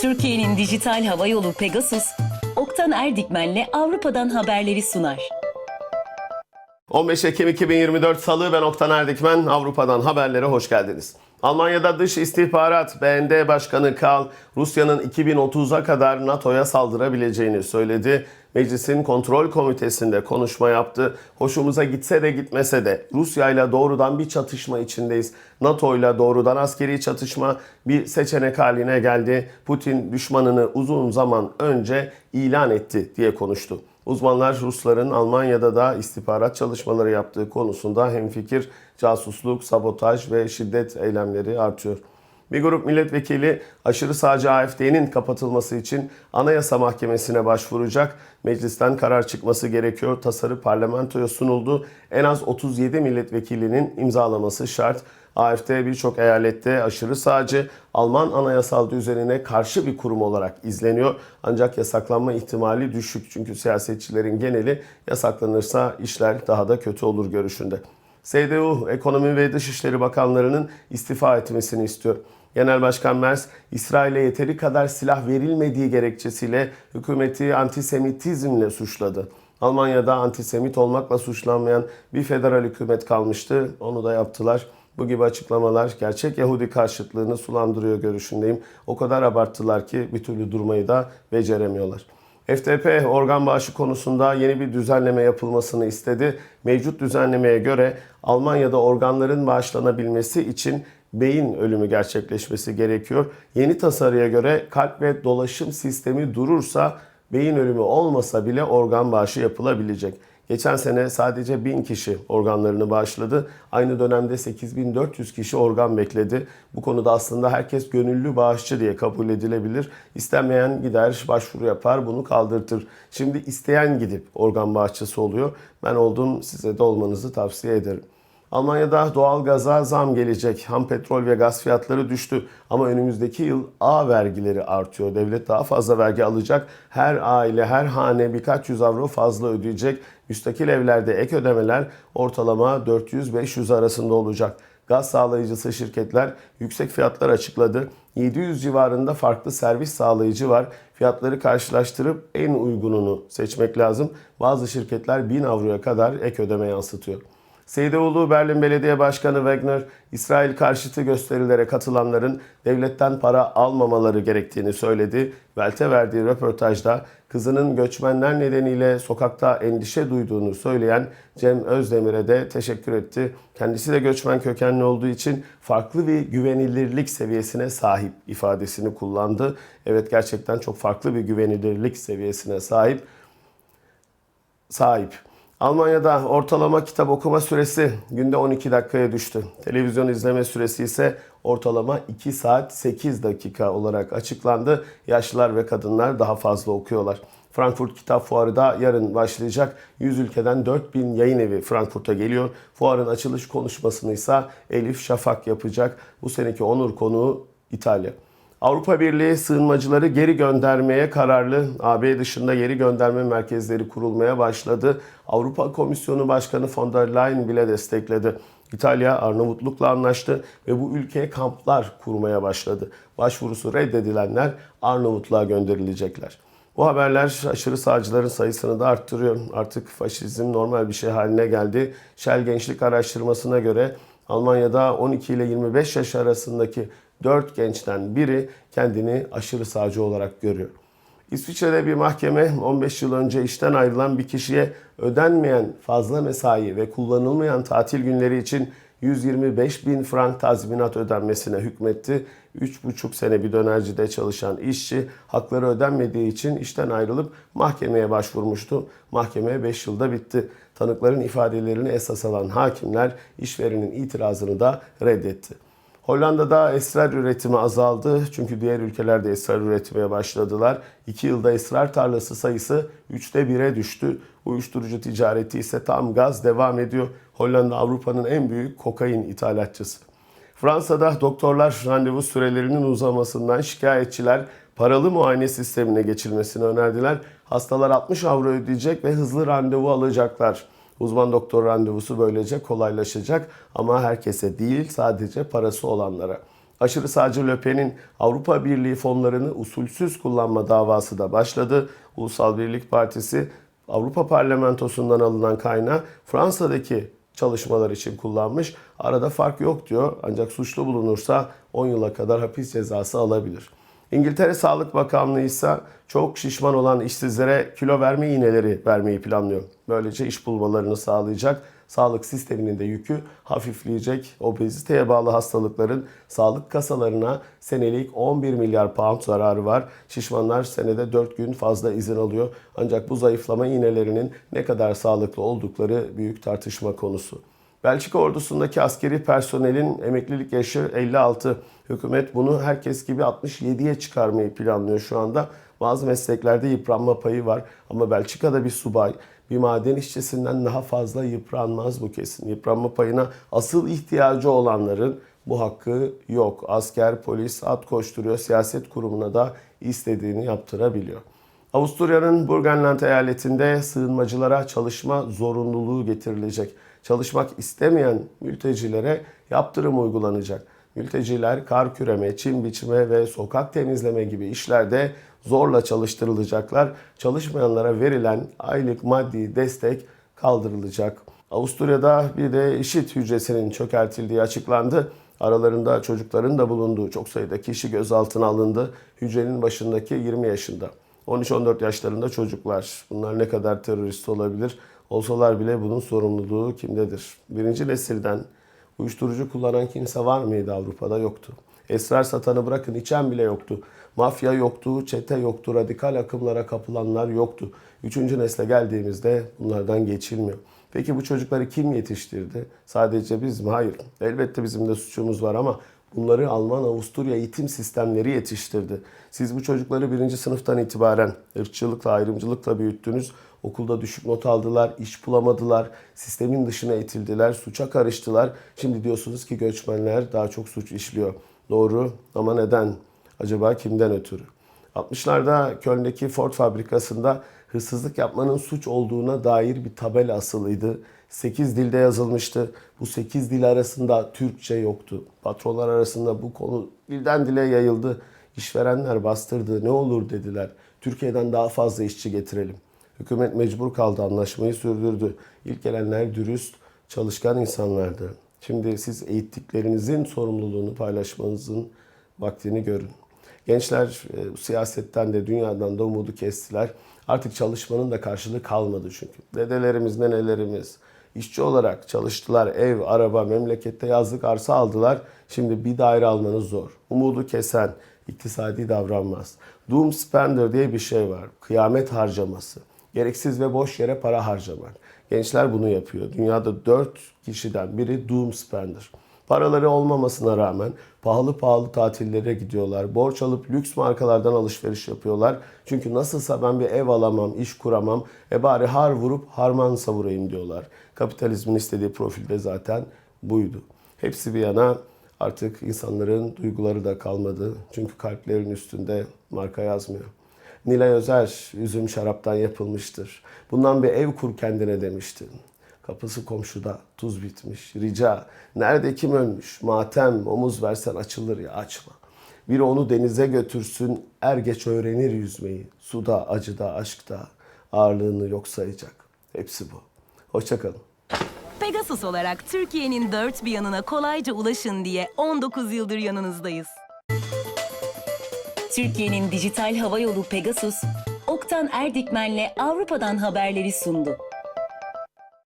Türkiye'nin dijital hava yolu Pegasus, Oktan Erdikmen'le Avrupa'dan haberleri sunar. 15 Ekim 2024 Salı ben Oktan Erdikmen. Avrupa'dan haberlere hoş geldiniz. Almanya'da Dış İstihbarat BND Başkanı Karl, Rusya'nın 2030'a kadar NATO'ya saldırabileceğini söyledi. Meclisin kontrol komitesinde konuşma yaptı. Hoşumuza gitse de gitmese de Rusya ile doğrudan bir çatışma içindeyiz. NATO ile doğrudan askeri çatışma bir seçenek haline geldi. Putin düşmanını uzun zaman önce ilan etti diye konuştu. Uzmanlar Rusların Almanya'da da istihbarat çalışmaları yaptığı konusunda hemfikir casusluk, sabotaj ve şiddet eylemleri artıyor. Bir grup milletvekili aşırı sağcı AFD'nin kapatılması için Anayasa Mahkemesi'ne başvuracak. Meclisten karar çıkması gerekiyor. Tasarı parlamentoya sunuldu. En az 37 milletvekilinin imzalaması şart. AFD birçok eyalette aşırı sağcı, Alman anayasal düzenine karşı bir kurum olarak izleniyor. Ancak yasaklanma ihtimali düşük çünkü siyasetçilerin geneli yasaklanırsa işler daha da kötü olur görüşünde. CDU Ekonomi ve Dışişleri Bakanlarının istifa etmesini istiyor. Genel Başkan Merz, İsrail'e yeteri kadar silah verilmediği gerekçesiyle hükümeti antisemitizmle suçladı. Almanya'da antisemit olmakla suçlanmayan bir federal hükümet kalmıştı. Onu da yaptılar. Bu gibi açıklamalar gerçek Yahudi karşıtlığını sulandırıyor görüşündeyim. O kadar abarttılar ki bir türlü durmayı da beceremiyorlar. FTP organ bağışı konusunda yeni bir düzenleme yapılmasını istedi. Mevcut düzenlemeye göre Almanya'da organların bağışlanabilmesi için beyin ölümü gerçekleşmesi gerekiyor. Yeni tasarıya göre kalp ve dolaşım sistemi durursa beyin ölümü olmasa bile organ bağışı yapılabilecek. Geçen sene sadece 1000 kişi organlarını bağışladı. Aynı dönemde 8400 kişi organ bekledi. Bu konuda aslında herkes gönüllü bağışçı diye kabul edilebilir. İstemeyen gider başvuru yapar bunu kaldırtır. Şimdi isteyen gidip organ bağışçısı oluyor. Ben oldum size de olmanızı tavsiye ederim. Almanya'da doğal gaza zam gelecek. Ham petrol ve gaz fiyatları düştü. Ama önümüzdeki yıl A vergileri artıyor. Devlet daha fazla vergi alacak. Her aile, her hane birkaç yüz avro fazla ödeyecek. Müstakil evlerde ek ödemeler ortalama 400-500 arasında olacak. Gaz sağlayıcısı şirketler yüksek fiyatlar açıkladı. 700 civarında farklı servis sağlayıcı var. Fiyatları karşılaştırıp en uygununu seçmek lazım. Bazı şirketler 1000 avroya kadar ek ödeme yansıtıyor. Seydoğlu Berlin Belediye Başkanı Wagner, İsrail karşıtı gösterilere katılanların devletten para almamaları gerektiğini söyledi. Welt'e verdiği röportajda kızının göçmenler nedeniyle sokakta endişe duyduğunu söyleyen Cem Özdemir'e de teşekkür etti. Kendisi de göçmen kökenli olduğu için farklı bir güvenilirlik seviyesine sahip ifadesini kullandı. Evet gerçekten çok farklı bir güvenilirlik seviyesine sahip. Sahip. Almanya'da ortalama kitap okuma süresi günde 12 dakikaya düştü. Televizyon izleme süresi ise ortalama 2 saat 8 dakika olarak açıklandı. Yaşlılar ve kadınlar daha fazla okuyorlar. Frankfurt Kitap Fuarı da yarın başlayacak. 100 ülkeden 4000 yayın evi Frankfurt'a geliyor. Fuarın açılış konuşmasını ise Elif Şafak yapacak. Bu seneki onur konuğu İtalya. Avrupa Birliği sığınmacıları geri göndermeye kararlı. AB dışında geri gönderme merkezleri kurulmaya başladı. Avrupa Komisyonu Başkanı von der Leyen bile destekledi. İtalya Arnavutluk'la anlaştı ve bu ülkeye kamplar kurmaya başladı. Başvurusu reddedilenler Arnavutluğa gönderilecekler. Bu haberler aşırı sağcıların sayısını da arttırıyor. Artık faşizm normal bir şey haline geldi. Shell Gençlik Araştırması'na göre Almanya'da 12 ile 25 yaş arasındaki 4 gençten biri kendini aşırı sağcı olarak görüyor. İsviçre'de bir mahkeme 15 yıl önce işten ayrılan bir kişiye ödenmeyen fazla mesai ve kullanılmayan tatil günleri için 125 bin frank tazminat ödenmesine hükmetti. 3,5 sene bir dönercide çalışan işçi hakları ödenmediği için işten ayrılıp mahkemeye başvurmuştu. Mahkeme 5 yılda bitti. Tanıkların ifadelerini esas alan hakimler işverenin itirazını da reddetti. Hollanda'da esrar üretimi azaldı çünkü diğer ülkelerde esrar üretmeye başladılar. 2 yılda esrar tarlası sayısı 3'te 1'e düştü. Uyuşturucu ticareti ise tam gaz devam ediyor. Hollanda Avrupa'nın en büyük kokain ithalatçısı. Fransa'da doktorlar randevu sürelerinin uzamasından şikayetçiler paralı muayene sistemine geçilmesini önerdiler. Hastalar 60 avro ödeyecek ve hızlı randevu alacaklar. Uzman doktor randevusu böylece kolaylaşacak ama herkese değil sadece parası olanlara. Aşırı sağcı Le Pen'in Avrupa Birliği fonlarını usulsüz kullanma davası da başladı. Ulusal Birlik Partisi Avrupa Parlamentosu'ndan alınan kaynağı Fransa'daki çalışmalar için kullanmış. Arada fark yok diyor ancak suçlu bulunursa 10 yıla kadar hapis cezası alabilir. İngiltere Sağlık Bakanlığı ise çok şişman olan işsizlere kilo verme iğneleri vermeyi planlıyor. Böylece iş bulmalarını sağlayacak, sağlık sisteminin de yükü hafifleyecek. Obeziteye bağlı hastalıkların sağlık kasalarına senelik 11 milyar pound zararı var. Şişmanlar senede 4 gün fazla izin alıyor. Ancak bu zayıflama iğnelerinin ne kadar sağlıklı oldukları büyük tartışma konusu. Belçika ordusundaki askeri personelin emeklilik yaşı 56. Hükümet bunu herkes gibi 67'ye çıkarmayı planlıyor şu anda. Bazı mesleklerde yıpranma payı var ama Belçika'da bir subay bir maden işçisinden daha fazla yıpranmaz bu kesin. Yıpranma payına asıl ihtiyacı olanların bu hakkı yok. Asker, polis at koşturuyor, siyaset kurumuna da istediğini yaptırabiliyor. Avusturya'nın Burgenland eyaletinde sığınmacılara çalışma zorunluluğu getirilecek. Çalışmak istemeyen mültecilere yaptırım uygulanacak. Mülteciler kar küreme, çim biçme ve sokak temizleme gibi işlerde zorla çalıştırılacaklar. Çalışmayanlara verilen aylık maddi destek kaldırılacak. Avusturya'da bir de IŞİD hücresinin çökertildiği açıklandı. Aralarında çocukların da bulunduğu çok sayıda kişi gözaltına alındı. Hücrenin başındaki 20 yaşında. 13-14 yaşlarında çocuklar. Bunlar ne kadar terörist olabilir? Olsalar bile bunun sorumluluğu kimdedir? Birinci nesilden uyuşturucu kullanan kimse var mıydı Avrupa'da? Yoktu. Esrar satanı bırakın içen bile yoktu. Mafya yoktu, çete yoktu, radikal akımlara kapılanlar yoktu. Üçüncü nesle geldiğimizde bunlardan geçilmiyor. Peki bu çocukları kim yetiştirdi? Sadece biz mi? Hayır. Elbette bizim de suçumuz var ama bunları Alman, Avusturya eğitim sistemleri yetiştirdi. Siz bu çocukları birinci sınıftan itibaren ırkçılıkla, ayrımcılıkla büyüttünüz. Okulda düşük not aldılar, iş bulamadılar, sistemin dışına itildiler, suça karıştılar. Şimdi diyorsunuz ki göçmenler daha çok suç işliyor. Doğru ama neden? Acaba kimden ötürü? 60'larda Köln'deki Ford fabrikasında hırsızlık yapmanın suç olduğuna dair bir tabela asılıydı. 8 dilde yazılmıştı. Bu 8 dil arasında Türkçe yoktu. Patronlar arasında bu konu dilden dile yayıldı. İşverenler bastırdı. Ne olur dediler. Türkiye'den daha fazla işçi getirelim. Hükümet mecbur kaldı anlaşmayı sürdürdü. İlk gelenler dürüst, çalışkan insanlardı. Şimdi siz eğittiklerinizin sorumluluğunu paylaşmanızın vaktini görün. Gençler e, siyasetten de dünyadan da umudu kestiler. Artık çalışmanın da karşılığı kalmadı çünkü. Dedelerimiz, nenelerimiz işçi olarak çalıştılar. Ev, araba, memlekette yazlık arsa aldılar. Şimdi bir daire almanız zor. Umudu kesen, iktisadi davranmaz. Doom spender diye bir şey var. Kıyamet harcaması. Gereksiz ve boş yere para harcamak. Gençler bunu yapıyor. Dünyada 4 kişiden biri doom spender. Paraları olmamasına rağmen pahalı pahalı tatillere gidiyorlar. Borç alıp lüks markalardan alışveriş yapıyorlar. Çünkü nasılsa ben bir ev alamam, iş kuramam. E bari har vurup harman savurayım diyorlar. Kapitalizmin istediği profilde zaten buydu. Hepsi bir yana artık insanların duyguları da kalmadı. Çünkü kalplerin üstünde marka yazmıyor. Nilay Özer üzüm şaraptan yapılmıştır. Bundan bir ev kur kendine demiştin. Kapısı komşuda, tuz bitmiş. Rica, nerede kim ölmüş? Matem, omuz versen açılır ya açma. Biri onu denize götürsün, er geç öğrenir yüzmeyi. Suda, acıda, aşkta ağırlığını yok sayacak. Hepsi bu. Hoşçakalın. Pegasus olarak Türkiye'nin dört bir yanına kolayca ulaşın diye 19 yıldır yanınızdayız. Türkiye'nin dijital hava yolu Pegasus, Oktan Erdikmen'le Avrupa'dan haberleri sundu.